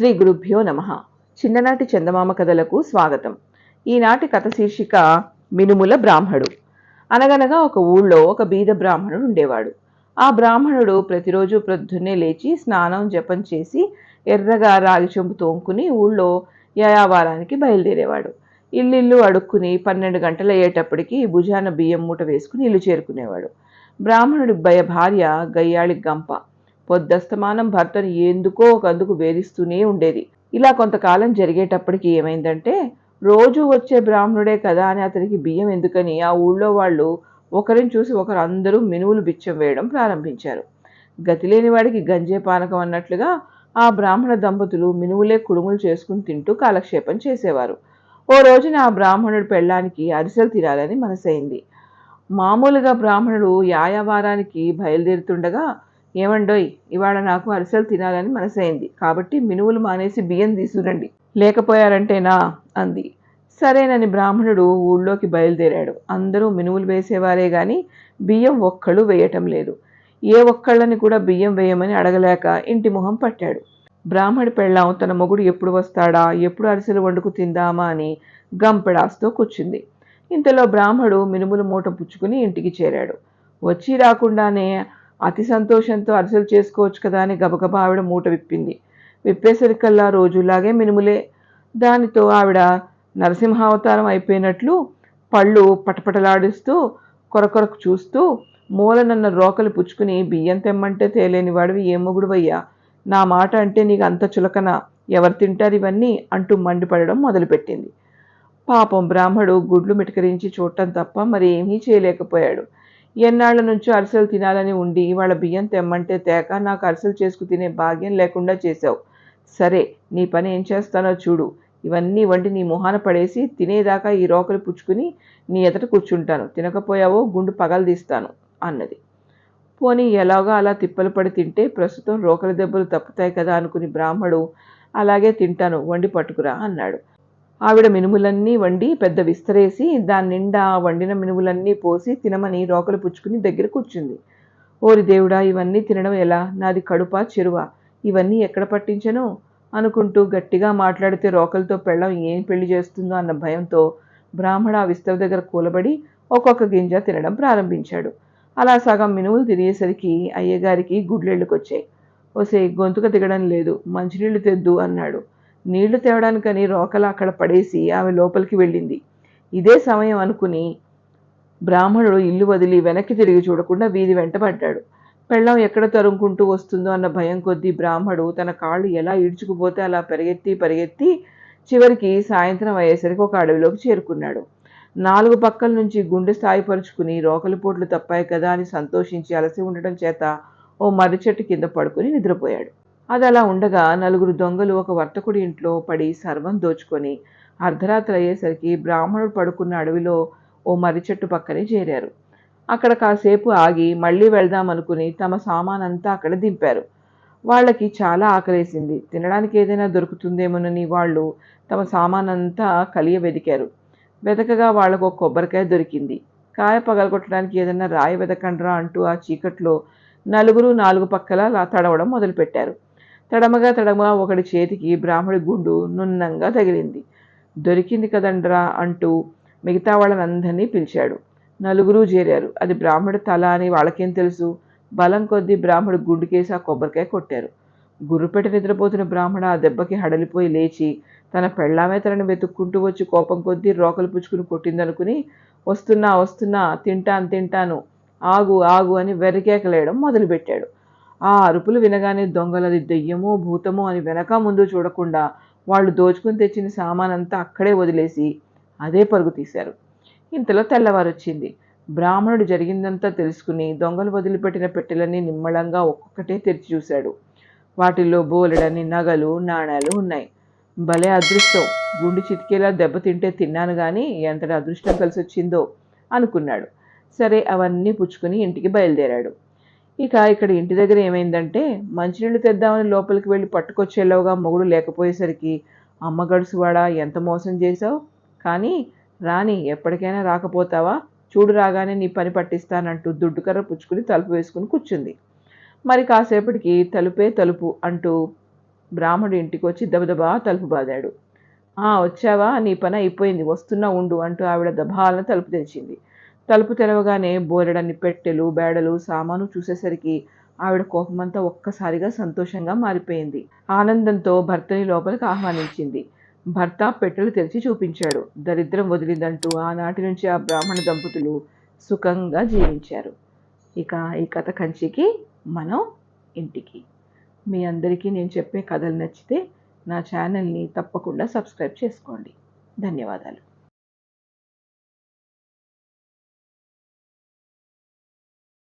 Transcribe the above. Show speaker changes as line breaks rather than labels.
శ్రీ గురుభ్యో నమ. చిన్ననాటి చందమామ కథలకు స్వాగతం. ఈనాటి కథ శీర్షిక మినుముల బ్రాహ్మడు. అనగనగా ఒక ఊళ్ళో ఒక బీద బ్రాహ్మణుడు ఉండేవాడు. ఆ బ్రాహ్మణుడు ప్రతిరోజు ప్రొద్దున్నే లేచి స్నానం జపం చేసి ఎర్రగా రాగి చెంబు తోముకుని ఊళ్ళో యాయావారానికి బయలుదేరేవాడు. ఇల్లు అడుక్కుని పన్నెండు గంటలు అయ్యేటప్పటికి భుజాన బియ్యం మూట వేసుకుని ఇల్లు చేరుకునేవాడు. బ్రాహ్మణుడి భయ భార్య గయ్యాళి గంప. పొద్దస్తమానం భర్తను ఎందుకో ఒకందుకు వేధిస్తూనే ఉండేది. ఇలా కొంతకాలం జరిగేటప్పటికి ఏమైందంటే రోజు వచ్చే బ్రాహ్మణుడే కదా అని అతనికి బియ్యం ఎందుకని ఆ ఊళ్ళో వాళ్ళు ఒకరిని చూసి ఒకరు అందరూ మినువులు బిచ్చం వేయడం ప్రారంభించారు. గతిలేని వాడికి గంజే పానకం అన్నట్లుగా ఆ బ్రాహ్మణ దంపతులు మినువులే కుడుములు చేసుకుని తింటూ కాలక్షేపం చేసేవారు. ఓ రోజున ఆ బ్రాహ్మణుడు పెళ్ళానికి అరిసెలు తినాలని మనసైంది. మామూలుగా బ్రాహ్మణుడు యాయవారానికి బయలుదేరుతుండగా ఏమండోయ్ ఇవాళ నాకు అరిసెలు తినాలని మనసైంది. కాబట్టి మినువులు మానేసి బియ్యం తీసుకురండి. లేకపోయారంటేనా? అంది. సరేనని బ్రాహ్మణుడు ఊళ్ళోకి బయలుదేరాడు. అందరూ మినువులు వేసేవారే గాని బియ్యం ఒక్కళ్ళు వేయటం లేదు. ఏ ఒక్కళ్ళని కూడా బియ్యం వేయమని అడగలేక ఇంటి మొహం పట్టాడు. బ్రాహ్మడి పెళ్ళాం తన మొగుడు ఎప్పుడు వస్తాడా ఎప్పుడు అరిసెలు వండుకు తిందామా అని గంపెడాస్తో కూర్చుంది. ఇంతలో బ్రాహ్మడు మినుములు మూట పుచ్చుకుని ఇంటికి చేరాడు. వచ్చి రాకుండానే అతి సంతోషంతో అరిసెలు చేసుకోవచ్చు కదా అని గబగబా ఆవిడ మూట విప్పింది. విప్పేసరికల్లా రోజులాగే మినుములే. దానితో ఆవిడ నరసింహావతారం అయిపోయినట్లు పళ్ళు పటపటలాడిస్తూ కొరకొరకు చూస్తూ మూలనన్న రోకలు పుచ్చుకుని బియ్యం తెమ్మంటే తేలేని వాడివి ఏ మొగుడువయ్యా? నా మాట అంటే నీకు అంత చులకన? ఎవరు తింటారు ఇవన్నీ? అంటూ మండిపడడం మొదలుపెట్టింది. పాపం బ్రాహ్మడు గుడ్లు మిటకరించి చూడటం తప్ప మరి ఏమీ చేయలేకపోయాడు. ఎన్నాళ్ళ నుంచో అరిసెలు తినాలని ఉండి వాళ్ళ బియ్యం తెమ్మంటే తేక నాకు అరిసెలు చేసుకు తినే భాగ్యం లేకుండా చేశావు. సరే నీ పని ఏం చేస్తానో చూడు. ఇవన్నీ వండి నీ మొహాన పడేసి తినేదాకా ఈ రోకలు పుచ్చుకుని నీ ఎదుట కూర్చుంటాను. తినకపోయావో గుండు పగలదీస్తాను అన్నది. పోనీ ఎలాగో అలా తిప్పలు పడి తింటే ప్రస్తుతం రోకలి దెబ్బలు తప్పుతాయి కదా అనుకుని బ్రాహ్మడు అలాగే తింటాను వండి పట్టుకురా అన్నాడు. ఆవిడ మినుములన్నీ వండి పెద్ద విస్తరేసి దాని నిండా వండిన మినుములన్నీ పోసి తినమని రోకలు పుచ్చుకుని దగ్గర కూర్చుంది. ఓరి దేవుడా ఇవన్నీ తినడం ఎలా? నాది కడుపా చెరువా? ఇవన్నీ ఎక్కడ పట్టించను? అనుకుంటూ గట్టిగా మాట్లాడితే రోకలతో పెళ్ళం ఏం పెళ్ళి చేస్తుందో అన్న భయంతో బ్రాహ్మణ ఆ విస్తవ దగ్గర కూలబడి ఒక్కొక్క గింజ తినడం ప్రారంభించాడు. అలా సగం మినుములు తినేసరికి అయ్యగారికి గుడ్లెళ్ళుకొచ్చాయి. ఓసే గొంతుక దిగడం లేదు. మంచినీళ్ళు తెద్దు అన్నాడు. నీళ్ళు తేవడానికని రోకలు అక్కడ పడేసి ఆమె లోపలికి వెళ్ళింది. ఇదే సమయం అనుకుని బ్రాహ్మణుడు ఇల్లు వదిలి వెనక్కి తిరిగి చూడకుండా వీధి వెంటబడ్డాడు పెళ్ళం ఎక్కడ తరుముకుంటూ వస్తుందో అన్న భయం కొద్దీ బ్రాహ్మడు తన కాళ్ళు ఎలా ఈడ్చుకుపోతే అలా పరిగెత్తి పరిగెత్తి చివరికి సాయంత్రం అయ్యేసరికి ఒక అడవిలోకి చేరుకున్నాడు. నాలుగు పక్కల నుంచి గుండె స్థాయిపరుచుకుని రోకలి పోట్లు తప్పాయి కదా అని సంతోషించి అలసి ఉండటం చేత ఓ మర్రి చెట్టు కింద పడుకుని నిద్రపోయాడు. అది అలా ఉండగా నలుగురు దొంగలు ఒక వర్తకుడి ఇంట్లో పడి సర్వం దోచుకొని అర్ధరాత్రి అయ్యేసరికి బ్రాహ్మణుడు పడుకున్న అడవిలో ఓ మర్రి చెట్టు పక్కనే చేరారు. అక్కడ కాసేపు ఆగి మళ్ళీ వెళ్దామనుకుని తమ సామానంతా అక్కడ దింపారు. వాళ్ళకి చాలా ఆకలేసింది. తినడానికి ఏదైనా దొరుకుతుందేమోనని వాళ్ళు తమ సామానంతా కలియ వెదికారు. వెతకగా వాళ్ళకు ఒక కొబ్బరికాయ దొరికింది. కాయ పగలగొట్టడానికి ఏదైనా రాయి వెతకండ్రా అంటూ ఆ చీకట్లో నలుగురు నాలుగు పక్కల తడవడం మొదలుపెట్టారు. తడమగా తడమగా ఒకడి చేతికి బ్రాహ్మడి గుండు నున్నంగా తగిలింది. దొరికింది కదండ్రా అంటూ మిగతా వాళ్ళనందరినీ పిలిచాడు. నలుగురు చేరారు. అది బ్రాహ్మడి తల అని వాళ్ళకేం తెలుసు? బలం కొద్దీ బ్రాహ్మడు గుండుకేసి ఆ కొబ్బరికాయ కొట్టారు. గుర్రుపెట్టి నిద్రపోతున్న బ్రాహ్మణ ఆ దెబ్బకి హడలిపోయి లేచి తన పెళ్ళామే తనని వెతుక్కుంటూ వచ్చి కోపం కొద్దీ రోకలు పుచ్చుకుని కొట్టిందనుకుని వస్తున్నా వస్తున్నా తింటాను తింటాను ఆగు ఆగు అని వెర్రికేకలేయడం మొదలుపెట్టాడు. ఆ అరుపులు వినగానే దొంగలది దెయ్యమో భూతమో అని వెనక ముందు చూడకుండా వాళ్ళు దోచుకుని తెచ్చిన సామానంతా అక్కడే వదిలేసి అదే పరుగు తీశారు. ఇంతలో తెల్లవారొచ్చింది. బ్రాహ్మణుడు జరిగిందంతా తెలుసుకుని దొంగలు వదిలిపెట్టిన పెట్టెలన్నీ నిమ్మళంగా ఒక్కొక్కటే తెరిచి చూశాడు. వాటిల్లో బోలెడని నగలు నాణాలు ఉన్నాయి. భలే అదృష్టం! గుండు చితికేలా దెబ్బతింటే తిన్నాను కానీ ఎంతటి అదృష్టం కలిసి వచ్చిందో అనుకున్నాడు. సరే అవన్నీ పుచ్చుకుని ఇంటికి బయలుదేరాడు. ఇక ఇక్కడ ఇంటి దగ్గర ఏమైందంటే మంచినీళ్ళు తెద్దామని లోపలికి వెళ్ళి పట్టుకొచ్చేలోగా మొగుడు లేకపోయేసరికి అమ్మ గడుసువాడా ఎంత మోసం చేశావు? కానీ రాని ఎప్పటికైనా రాకపోతావా? చూడు రాగానే నీ పని పట్టిస్తానంటూ దుడ్డుకర్ర పుచ్చుకుని తలుపు వేసుకుని కూర్చుంది. మరి కాసేపటికి తలుపే తలుపు అంటూ బ్రాహ్మడు ఇంటికి వచ్చి దబదబా తలుపు బాదాడు. ఆ వచ్చావా? నీ పని అయిపోయింది వస్తున్నా ఉండు అంటూ ఆవిడ దబాలను తలుపు తెరిచింది. తలుపు తెరవగానే బోరెడన్ని పెట్టెలు బేడలు సామాను చూసేసరికి ఆవిడ కోపమంతా ఒక్కసారిగా సంతోషంగా మారిపోయింది. ఆనందంతో భర్తని లోపలికి ఆహ్వానించింది. భర్త పెట్టెలు తెరిచి చూపించాడు. దరిద్రం వదిలిందంటూ ఆనాటి నుంచి ఆ బ్రాహ్మణ దంపతులు సుఖంగా జీవించారు. ఇక ఈ కథ కంచికి మనం ఇంటికి. మీ అందరికీ నేను చెప్పే కథలు నచ్చితే నా ఛానల్ని తప్పకుండా సబ్స్క్రైబ్ చేసుకోండి. ధన్యవాదాలు.